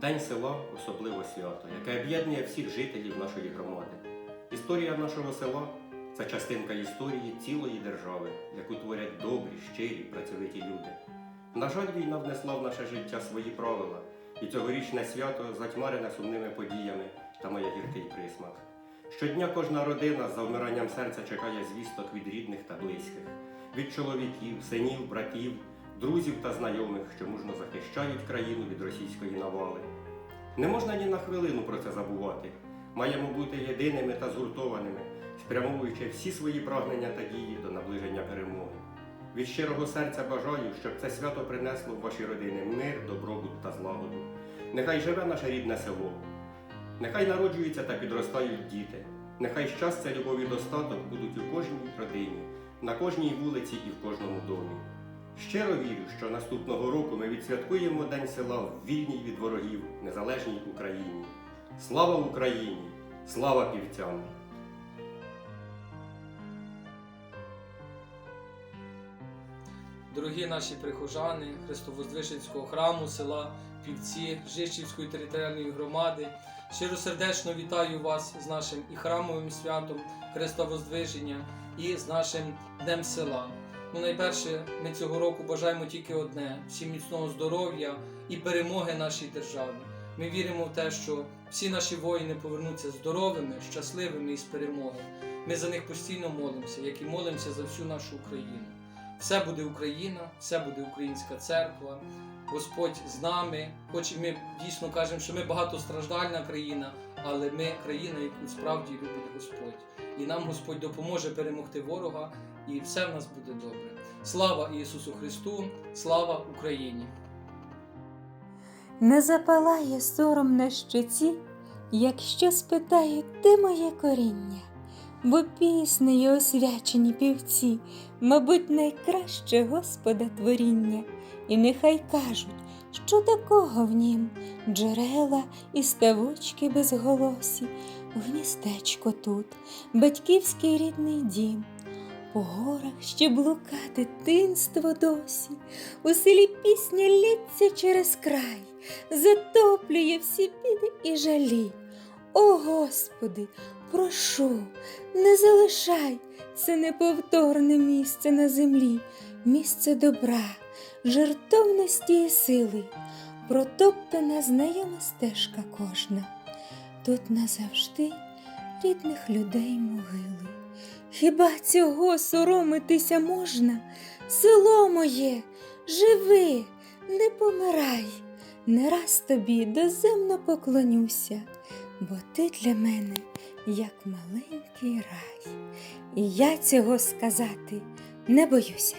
День села особливо свято, яке об'єднує всіх жителів нашої громади. Історія нашого села це частинка історії цілої держави, яку творять добрі, щирі, працьовиті люди. На жаль, війна внесла в наше життя свої правила, і цьогорічне свято затьмарене сумними подіями та має гіркий присмак. Щодня кожна родина з завмиранням серця чекає звісток від рідних та близьких, від чоловіків, синів, братів, друзів та знайомих, що мужно захищають країну від російської навали. Не можна ні на хвилину про це забувати. Маємо бути єдиними та згуртованими, спрямовуючи всі свої прагнення та дії до наближення перемоги. Від щирого серця бажаю, щоб це свято принесло в ваші родини мир, добробут та злагоду. Нехай живе наше рідне село, нехай народжуються та підростають діти, нехай щастя, любов і достаток будуть у кожній родині, на кожній вулиці і в кожному домі. Щиро вірю, що наступного року ми відсвяткуємо День села в вільній від ворогів, незалежній Україні. Слава Україні! Слава півцям! Дорогі наші прихожани Христовоздвиженського храму села Півці Жичівської територіальної громади, щиросердечно вітаю вас з нашим і храмовим святом Христовоздвиження і з нашим Днем села. Ну, найперше, ми цього року бажаємо тільки одне: всім міцного здоров'я і перемоги нашій державі. Ми віримо в те, що всі наші воїни повернуться здоровими, щасливими і з перемогою. Ми за них постійно молимося, як і молимося за всю нашу Україну. Все буде Україна, все буде українська церква. Господь з нами, хоч і ми дійсно кажемо, що ми багатостраждальна країна, але ми країна, яку справді любить Господь. І нам Господь допоможе перемогти ворога, і все в нас буде добре. Слава Ісусу Христу, слава Україні! Не запалає сором на щоці, якщо спитають, де моє коріння, бо піснею освячені півці, мабуть, найкраще Господа творіння, і нехай кажуть, що такого в нім джерела і ставочки безголосі, гніздечко тут, батьківський рідний дім. По горах ще блука дитинство досі, у селі пісня лється через край, затоплює всі біди і жалі. О Господи, прошу, не залишай це неповторне місце на землі, місце добра, жертовності і сили, протоптана знайома стежка кожна. Тут назавжди рідних людей могили. Хіба цього соромитися можна? Село моє, живи, не помирай, не раз тобі доземно поклонюся, бо ти для мене як маленький рай, і я цього сказати не боюся.